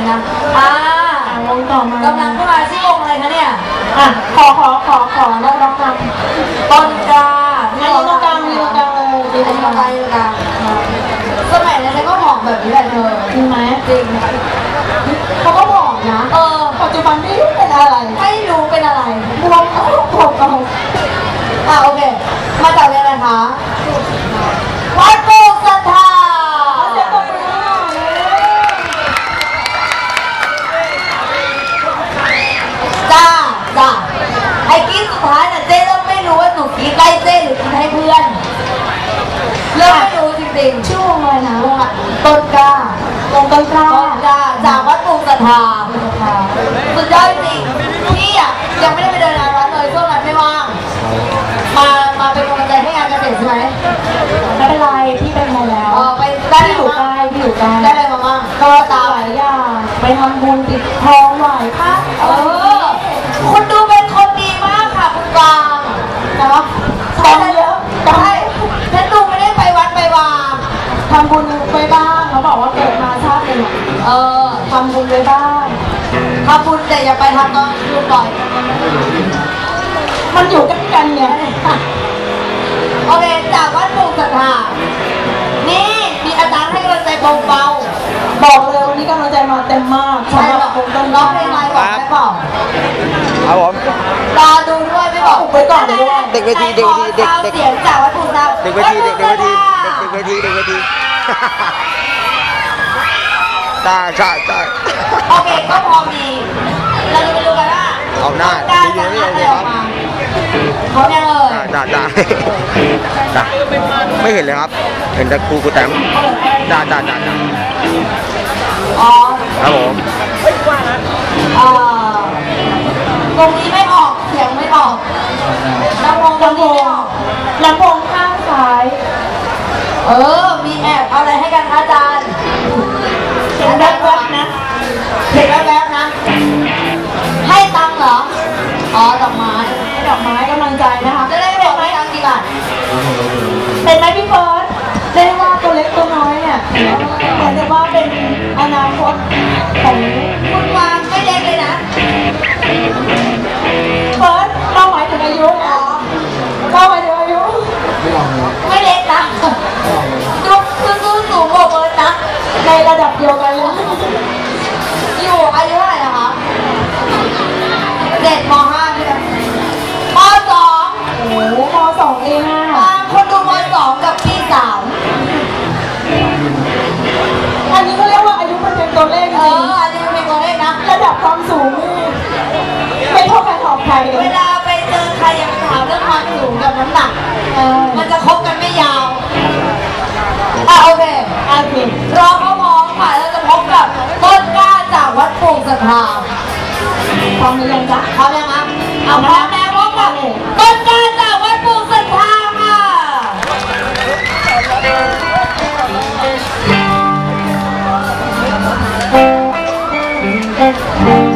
เลยนะอ่าอะวงต่อมากำลังขึ้นมาชื่อวงอะไรคะเนี่ย อะ ขอขอขอขอแล้วร้องนำต้นกล้าอันนี้ตรงกลางมีตรงกลางเลยอันนี้ตรงกลางตรงกลางสมัยนั้นฉันก็หอมแบบนี้แหละเธอจริงไหมจริงเขาก็บอกนะ เออ ปัจจุบันไม่รู้เป็นอะไร ไม่รู้เป็นอะไรบวมเขาผมเอาอะโอเค มาจากเรียนอะไรคะวัดโบกสัทธา เสียงปรบมือให้หน่อยเลย จ้าจ้าไอ้กรีดสุดท้ายน่ะเจ๊เริ่มไม่รู้ว่าหนูกรีดไล่เจ๊หรือกรีดให้เพื่อนเริ่มไม่ รู้จริงๆชื่อวงอะไรนะวงอะต้นกล้าวงต้นกล้าต้นกล้าจากวัดปูสัทธาสุดยอดจริงพี่อะยังไม่ได้ไปเดินงานวัดเลยช่วงนั้นไม่ว่างมามาเป็นกำลังใจให้งานเกษตรใช่ไหมไม่เป็นไรพี่เป็นมาแล้วเออไปได้พี่อยู่ใกล้พี่อยู่ใกล้ได้อะไรมาบ้างก็ตามหลายอย่างไปทำบุญติดทองไหว้พระเออคุณดูเป็นคนดีมากค่ะคุณกวาง เนาะทองเยอะ ใช่ฉันดูไม่ได้ไปวัดไปวา ทำบุญไปบ้างเขาบอกว่าเกิดมาชาติหนึ่งอะ เออ ทำบุญไปบ้าง ทำบุญแต่อย่าไปทำตอนคืนบ่อย มันอยู่ใกล้กันเนี่ยโอเคจากวัดปูสัทธานี่มีอาจารย์ให้กำลังใจเบาบอกเลยวันนี้กำลังใจมาเต็มมากๆใช่สำหหรรัอบวงต้นร้องเพลงอะไรบอกได้เปล่าครับผมรอดูด้วยไม่บอกไปก่อนเลยด้วยเด็กเวทีเด็กเวทีเด็กเด็กเสียงจากวัดปูสัทธาเด็กเวทีเด็กเด็กเวทีเด็กเวทีเด็กเวที ใช่ใช่ใช่โอเคก็พอมี เราจะไปดูกันว่าเอาหน้าการดีจะๆนี่หาโออะไรเคอคอรักบมาเขาเนี่ยเลยจ้าจ้าจ้าไม่เห็นเลยครับ เห็นแต่ครูกูแต้มจ้าจ้าจ้าจ้าอ๋อครับผมเอ่อตรงนี้ไม่ออกเสียงไม่ออกลำโพงลำโพงลำโพงข้างซ้าย เออ ความสูงนี่ไม่เท่ากันของใครเลเวยลาไปเจอใครอยากถามเรื่องความสูงกับน้ำหนัก เออมันจะคบกันไม่ยาว อะโอเค โอเครอเขาพร้อมค่ะแล้วจะพบกับต้นกล้าจากวัดปูสัทธาพร้อมหรือยังจ๊ะพร้อมยังคะเอาพร้อมแล้ ส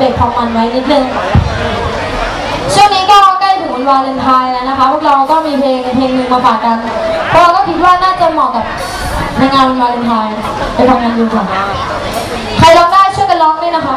เบรกความมันไว้นิดนึง ช่วงนี้ก็ใกล้ถึงวันวาเลนไทน์แล้วนะคะ พวกเราก็มีเพลงเพลงหนึ่งมาฝากกันพวกเราก็คิดว่าน่าจะเหมาะกับในงานวันวาเลนไทน์ไปทำงานดูก่อนใครร้องได้ช่วยกันร้องด้วยนะคะ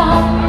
stop.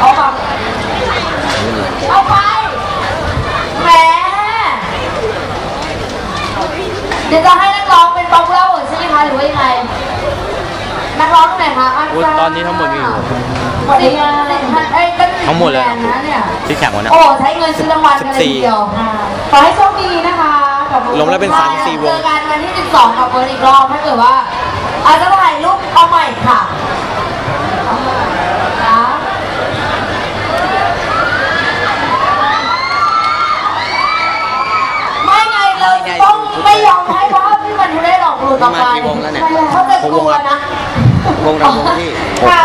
เอามาเอาไปแหมเดี๋ยวจะให้นักร้องเป็นป๊อปปูล่าหมดใช่ไหมคะหรือว่ายังไง นักร้องตรงไหนคะอาอุ๊ยจารย์ตอนนี้ทั้งหมดมีอยู่วันนี้เอ้ยก็ทั้งหมดเลยคะแนนนะเนี่ย ที่แข่งวันนี้โอ้ใช้เงินซื้อรางวัลกันเลยทีเดียวขอให้โชคดีนะคะกับลงแล้วเป็น34วงเจอกันวันที่12กับเฟิร์นอีกรอบถ้าเกิดว่าอาจจะถ่ายรูปเอาใหม่ค่ะนะไม่ไงเราต้อง ไม่ยอมให้ภาพที่มันไม่ได้หลอกหลุดออกไปประมาณกี่วงแล้วเนี่ยเขาจะกลัวนะ วงเราวงที่ค่ะ